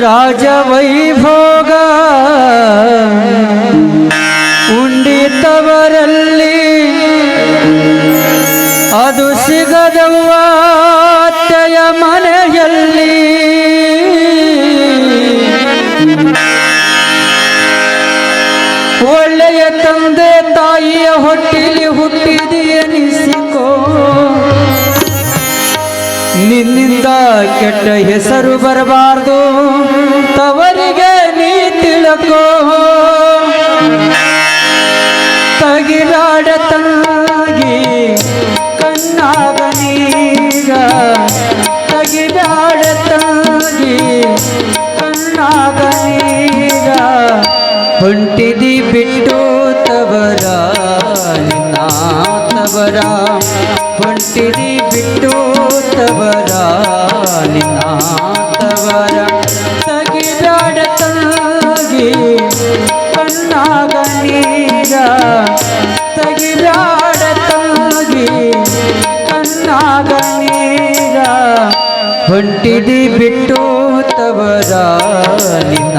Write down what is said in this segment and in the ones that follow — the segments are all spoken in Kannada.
ರಾಜ ರಾಜವೈಭೋಗ. ಉಂಡಿತವರಲ್ಲಿ ಅದು ಸಿಗದವಾತೆಯ ಮನೆಯಲ್ಲಿ. ಒಳ್ಳೆಯ ತಂದೆ ತಾಯಿಯ ಹೊಟ್ಟಿಲಿ ಕೆಟ್ಟ ಹೆಸರು ಬರಬಾರ್ದು. ತವರಿಗೆ ನೀ ತಿಳಕೋ. ತಗಿಲಾಡ ತಂಗಿ, ಕಣ್ಣಾಗ ನೀಗ. ತಗಿಲಾಡ ತಂಗಿ, ಕಣ್ಣಾಗ ನೀಗ. ಹೊಂಟಿದಿ ಬಿಟ್ಟು ತವರ, ನಿನ್ನ ತವರ. ಹೊಂಟಿದಿ ಬಿಟ್ಟು ತವರ ನಿನ್ನ ಸಗಿ ತಗಿಲಾಡ ತಂಗಿ ಕಣ್ಣಾಗ ನೀರ ತಗಿ ತಂಗಿ ಕಣ್ಣಾಗ ನೀರ ಹೊಂಟಿದಿ ಬಿಟ್ಟು ತವರ ನಿನ್ನ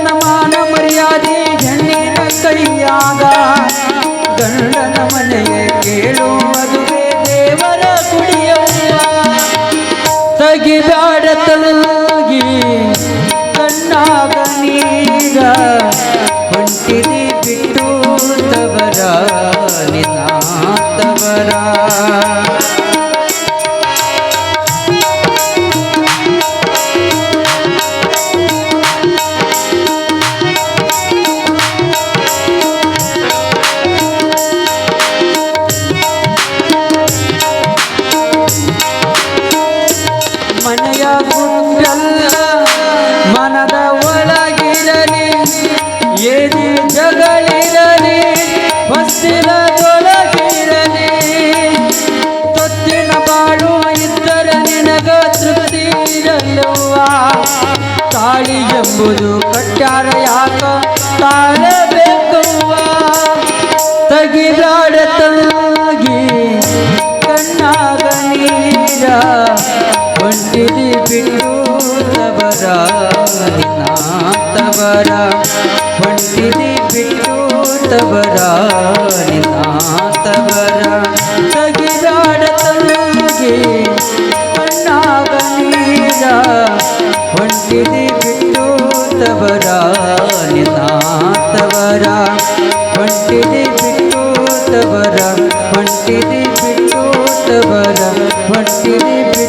ಮನತನ ಮಾನ ಮರ್ಯಾದೆ ಹೆಣ್ಣಿನ ಕೈಯಾಗ ಗಂಡನ ಮನೆಗೆ ಕೇಳು ಮನದ ಒಳಗಿರಲಿ ಏದಿ ಜಗಳಿರಲಿ ಹೊಸ್ತಿನ ತೊಳಗಿರಲಿ ತೊತ್ತಿನ ಬಾಳು ಇದ್ದರೆ ನಿನಗ ತೃಪ್ತಿ ತಾಳಿ ಎಂಬುದು ಕಟ್ಟಾರ ಯಾಕ ತಾಳಬೇಕವ್ವ. ತಗಿದಾಡ ನಿನ್ನ ತವರ ಹೊಂಟಿದಿ ಬಿಟ್ಟು ತವರ ನಿನ್ನ ತವರ ತಗಿದಾಡ ತಗಿ ಕಣ್ಣಾಗ ನೀರ ಹೊಂಟಿದಿ ಬಿಟ್ಟು ತವರ ನಿನ್ನ ತವರ ಹೊಂಟಿದಿ ಬಿಟ್ಟು ತವರ ಹೊಂಟಿದಿ ಬಿಟ್ಟು ತವರ ಹೊಂಟಿದಿ ಬಿಟ್ಟು